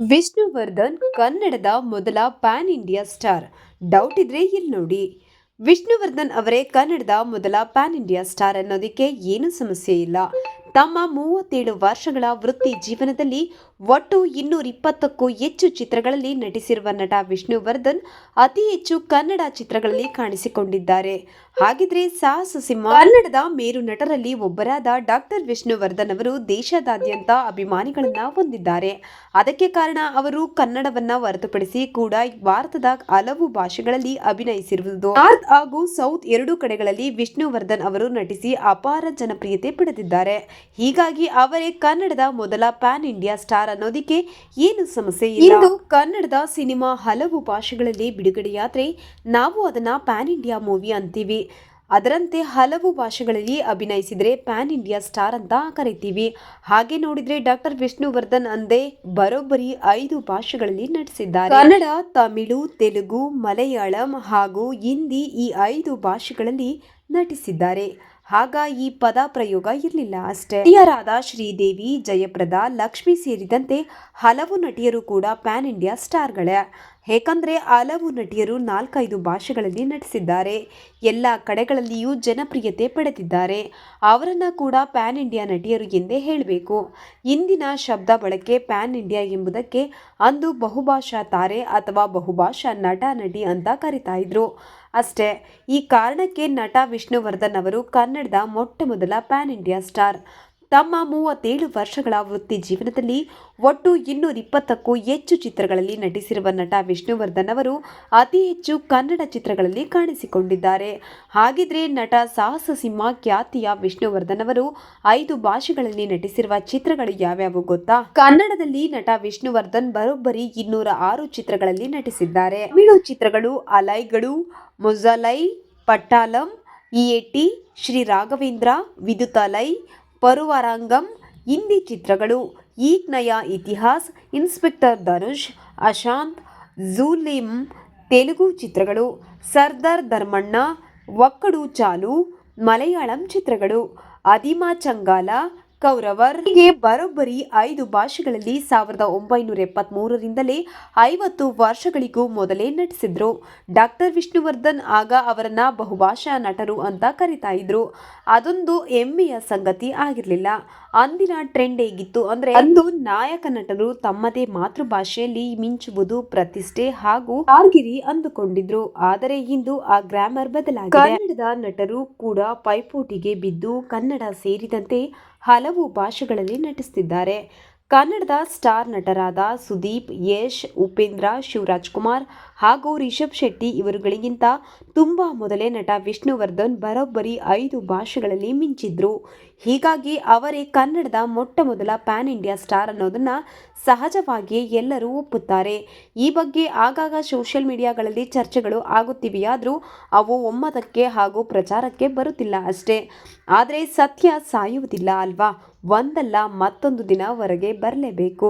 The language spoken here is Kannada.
ವಿಷ್ಣುವರ್ಧನ್ ಕನ್ನಡದ ಮೊದಲ ಪ್ಯಾನ್ ಇಂಡಿಯಾ ಸ್ಟಾರ್. ಡೌಟ್ ಇದ್ರೆ ಇಲ್ಲಿ ನೋಡಿ. ವಿಷ್ಣುವರ್ಧನ್ ಅವರೇ ಕನ್ನಡದ ಮೊದಲ ಪ್ಯಾನ್ ಇಂಡಿಯಾ ಸ್ಟಾರ್ ಅನ್ನೋದಕ್ಕೆ ಏನು ಸಮಸ್ಯೆ ಇಲ್ಲ. ತಮ್ಮ ಮೂವತ್ತೇಳು ವರ್ಷಗಳ ವೃತ್ತಿ ಜೀವನದಲ್ಲಿ ಒಟ್ಟು ಇನ್ನೂರ ಇಪ್ಪತ್ತಕ್ಕೂ ಹೆಚ್ಚು ಚಿತ್ರಗಳಲ್ಲಿ ನಟಿಸಿರುವ ನಟ ವಿಷ್ಣುವರ್ಧನ್ ಅತಿ ಹೆಚ್ಚು ಕನ್ನಡ ಚಿತ್ರಗಳಲ್ಲಿ ಕಾಣಿಸಿಕೊಂಡಿದ್ದಾರೆ. ಹಾಗಿದ್ರೆ ಸಾಹಸ ಸಿಂಹ ಕನ್ನಡದ ಮೇರು ನಟರಲ್ಲಿ ಒಬ್ಬರಾದ ಡಾಕ್ಟರ್ ವಿಷ್ಣುವರ್ಧನ್ ಅವರು ದೇಶದಾದ್ಯಂತ ಅಭಿಮಾನಿಗಳನ್ನ ಹೊಂದಿದ್ದಾರೆ. ಅದಕ್ಕೆ ಕಾರಣ ಅವರು ಕನ್ನಡವನ್ನ ಹೊರತುಪಡಿಸಿ ಕೂಡ ಭಾರತದ ಹಲವು ಭಾಷೆಗಳಲ್ಲಿ ಅಭಿನಯಿಸಿರುವುದು. ನಾರ್ತ್ ಹಾಗೂ ಸೌತ್ ಎರಡೂ ಕಡೆಗಳಲ್ಲಿ ವಿಷ್ಣುವರ್ಧನ್ ಅವರು ನಟಿಸಿ ಅಪಾರ ಜನಪ್ರಿಯತೆ ಪಡೆದಿದ್ದಾರೆ. ಹೀಗಾಗಿ ಅವರೇ ಕನ್ನಡದ ಮೊದಲ ಪ್ಯಾನ್ ಇಂಡಿಯಾ ಸ್ಟಾರ್ ಅನ್ನೋದಕ್ಕೆ ಏನು ಸಮಸ್ಯೆ ಇಲ್ಲ. ಇಂದು ಕನ್ನಡದ ಸಿನಿಮಾ ಹಲವು ಭಾಷೆಗಳಲ್ಲಿ ಬಿಡುಗಡೆಯಾದ್ರೆ ನಾವು ಅದನ್ನ ಪ್ಯಾನ್ ಇಂಡಿಯಾ ಮೂವಿ ಅಂತೀವಿ. ಅದರಂತೆ ಹಲವು ಭಾಷೆಗಳಲ್ಲಿ ಅಭಿನಯಿಸಿದರೆ ಪ್ಯಾನ್ ಇಂಡಿಯಾ ಸ್ಟಾರ್ ಅಂತ ಕರಿತೀವಿ. ಹಾಗೆ ನೋಡಿದರೆ ಡಾಕ್ಟರ್ ವಿಷ್ಣುವರ್ಧನ್ ಅಂದೇ ಬರೋಬ್ಬರಿ ಐದು ಭಾಷೆಗಳಲ್ಲಿ ನಟಿಸಿದ್ದಾರೆ. ಕನ್ನಡ ತಮಿಳು ತೆಲುಗು ಮಲಯಾಳಂ ಹಾಗೂ ಹಿಂದಿ ಈ ಐದು ಭಾಷೆಗಳಲ್ಲಿ ನಟಿಸಿದ್ದಾರೆ. ಆಗ ಈ ಪದ ಪ್ರಯೋಗ ಇರಲಿಲ್ಲ ಅಷ್ಟೇ. ನಟಿಯರಾದ ಶ್ರೀದೇವಿ, ಜಯಪ್ರದ, ಲಕ್ಷ್ಮಿ ಸೇರಿದಂತೆ ಹಲವು ನಟಿಯರು ಕೂಡ ಪ್ಯಾನ್ ಇಂಡಿಯಾ ಸ್ಟಾರ್ಗಳೇ. ಏಕೆಂದರೆ ಹಲವು ನಟಿಯರು ನಾಲ್ಕೈದು ಭಾಷೆಗಳಲ್ಲಿ ನಟಿಸಿದ್ದಾರೆ. ಎಲ್ಲ ಕಡೆಗಳಲ್ಲಿಯೂ ಜನಪ್ರಿಯತೆ ಪಡೆದಿದ್ದಾರೆ. ಅವರನ್ನು ಕೂಡ ಪ್ಯಾನ್ ಇಂಡಿಯಾ ನಟಿಯರು ಎಂದೇ ಹೇಳಬೇಕು. ಇಂದಿನ ಶಬ್ದ ಬಳಕೆ ಪ್ಯಾನ್ ಇಂಡಿಯಾ ಎಂಬುದಕ್ಕೆ ಅಂದು ಬಹುಭಾಷಾ ತಾರೆ ಅಥವಾ ಬಹುಭಾಷಾ ನಟ, ನಟಿ ಅಂತ ಕರಿತಾ ಇದ್ರು. ಅಷ್ಟೇ, ಈ ಕಾರಣಕ್ಕೆ ನಟ ವಿಷ್ಣುವರ್ಧನ್ ಅವರು ಕನ್ನಡದ ಮೊಟ್ಟ ಮೊದಲ ಪ್ಯಾನ್ ಇಂಡಿಯಾ ಸ್ಟಾರ್. ತಮ್ಮ ಮೂವತ್ತೇಳು ವರ್ಷಗಳ ವೃತ್ತಿ ಜೀವನದಲ್ಲಿ ಒಟ್ಟು ಇನ್ನೂರ ಇಪ್ಪತ್ತಕ್ಕೂ ಹೆಚ್ಚು ಚಿತ್ರಗಳಲ್ಲಿ ನಟಿಸಿರುವ ನಟ ವಿಷ್ಣುವರ್ಧನ್ ಅವರು ಅತಿ ಹೆಚ್ಚು ಕನ್ನಡ ಚಿತ್ರಗಳಲ್ಲಿ ಕಾಣಿಸಿಕೊಂಡಿದ್ದಾರೆ. ಹಾಗಿದ್ರೆ ನಟ ಸಾಹಸ ಸಿಂಹ ಖ್ಯಾತಿಯ ವಿಷ್ಣುವರ್ಧನ್ ಅವರು ಐದು ಭಾಷೆಗಳಲ್ಲಿ ನಟಿಸಿರುವ ಚಿತ್ರಗಳು ಯಾವ್ಯಾವು ಗೊತ್ತಾ? ಕನ್ನಡದಲ್ಲಿ ನಟ ವಿಷ್ಣುವರ್ಧನ್ ಬರೋಬ್ಬರಿ ಇನ್ನೂರ ಆರು ಚಿತ್ರಗಳಲ್ಲಿ ನಟಿಸಿದ್ದಾರೆ. ತಮಿಳು ಚಿತ್ರಗಳು ಅಲೈಗಳು ಮೊಜಲೈ ಪಟ್ಟಾಲಂ ಇಎಟಿ ಶ್ರೀ ರಾಘವೇಂದ್ರ ವಿದುತಲೈ ಪರುವರಾಂಗಂ, ಹಿಂದಿ ಚಿತ್ರಗಳು ಈಕ್ ಇತಿಹಾಸ್, ಇನ್ಸ್ಪೆಕ್ಟರ್ ಧನುಷ್, ಅಶಾಂತ್ ಜೂಲಿಂ ತೆಲುಗು ಚಿತ್ರಗಳು, ಸರ್ದಾರ್ ಧರ್ಮಣ್ಣ, ಒಕ್ಕಡು ಚಾಲು, ಮಲಯಾಳಂ ಚಿತ್ರಗಳು, ಅದಿಮಾ ಚಂಗಾಲ ಕೌರವರ್ ಹೀಗೆ ಬರೋಬ್ಬರಿ ಐದು ಭಾಷೆಗಳಲ್ಲಿ ಸಾವಿರದ ಒಂಬೈನೂರ ಎಪ್ಪತ್ಮೂರರಿಂದಲೇ ಐವತ್ತು ವರ್ಷಗಳಿಗೂ ಮೊದಲೇ ನಟಿಸಿದ್ರು. ಡಾಕ್ಟರ್ ವಿಷ್ಣುವರ್ಧನ್ ಆಗ ಅವರನ್ನ ಬಹುಭಾಷಾ ನಟರು ಅಂತ ಕರಿತಾ ಇದ್ರು. ಅದೊಂದು ಹೆಮ್ಮೆಯ ಸಂಗತಿ ಆಗಿರಲಿಲ್ಲ. ಅಂದಿನ ಟ್ರೆಂಡ್ ಹೇಗಿತ್ತು ಅಂದ್ರೆ ಅಂದು ನಾಯಕ ನಟರು ತಮ್ಮದೇ ಮಾತೃಭಾಷೆಯಲ್ಲಿ ಮಿಂಚುವುದು ಪ್ರತಿಷ್ಠೆ ಹಾಗೂ ಕಾರ್ಗಿರಿ ಅಂದುಕೊಂಡಿದ್ರು. ಆದರೆ ಇಂದು ಆ ಗ್ರಾಮರ್ ಬದಲಾಗಿದೆ. ಕನ್ನಡದ ನಟರು ಕೂಡ ಪೈಪೋಟಿಗೆ ಬಿದ್ದು ಕನ್ನಡ ಸೇರಿದಂತೆ ಹಲವು ಭಾಷೆಗಳಲ್ಲಿ ನಟಿಸುತ್ತಿದ್ದಾರೆ ಕನ್ನಡದ ಸ್ಟಾರ್ ನಟರಾದ ಸುದೀಪ್, ಯಶ್, ಉಪೇಂದ್ರ ಶಿವರಾಜ್ ಕುಮಾರ್ ಹಾಗೂ ರಿಷಬ್ ಶೆಟ್ಟಿ ಇವರುಗಳಿಗಿಂತ ತುಂಬ ಮೊದಲೇ ನಟ ವಿಷ್ಣುವರ್ಧನ್ ಬರೋಬ್ಬರಿ ಐದು ಭಾಷೆಗಳಲ್ಲಿ ಮಿಂಚಿದ್ರು. ಹೀಗಾಗಿ ಅವರೇ ಕನ್ನಡದ ಮೊಟ್ಟ ಮೊದಲ ಪ್ಯಾನ್ ಇಂಡಿಯಾ ಸ್ಟಾರ್ ಅನ್ನೋದನ್ನು ಸಹಜವಾಗಿಯೇ ಎಲ್ಲರೂ ಒಪ್ಪುತ್ತಾರೆ. ಈ ಬಗ್ಗೆ ಆಗಾಗ ಸೋಷಿಯಲ್ ಮೀಡಿಯಾಗಳಲ್ಲಿ ಚರ್ಚೆಗಳು ಆಗುತ್ತಿವೆಯಾದರೂ ಅವು ಒಮ್ಮತಕ್ಕೆ ಹಾಗೂ ಪ್ರಚಾರಕ್ಕೆ ಬರುತ್ತಿಲ್ಲ ಅಷ್ಟೇ. ಆದರೆ ಸತ್ಯ ಸಾಯುವುದಿಲ್ಲ ಅಲ್ವಾ? ಒಂದಲ್ಲ ಮತ್ತೊಂದು ದಿನ ಹೊರಗೆ ಬರಲೇಬೇಕು.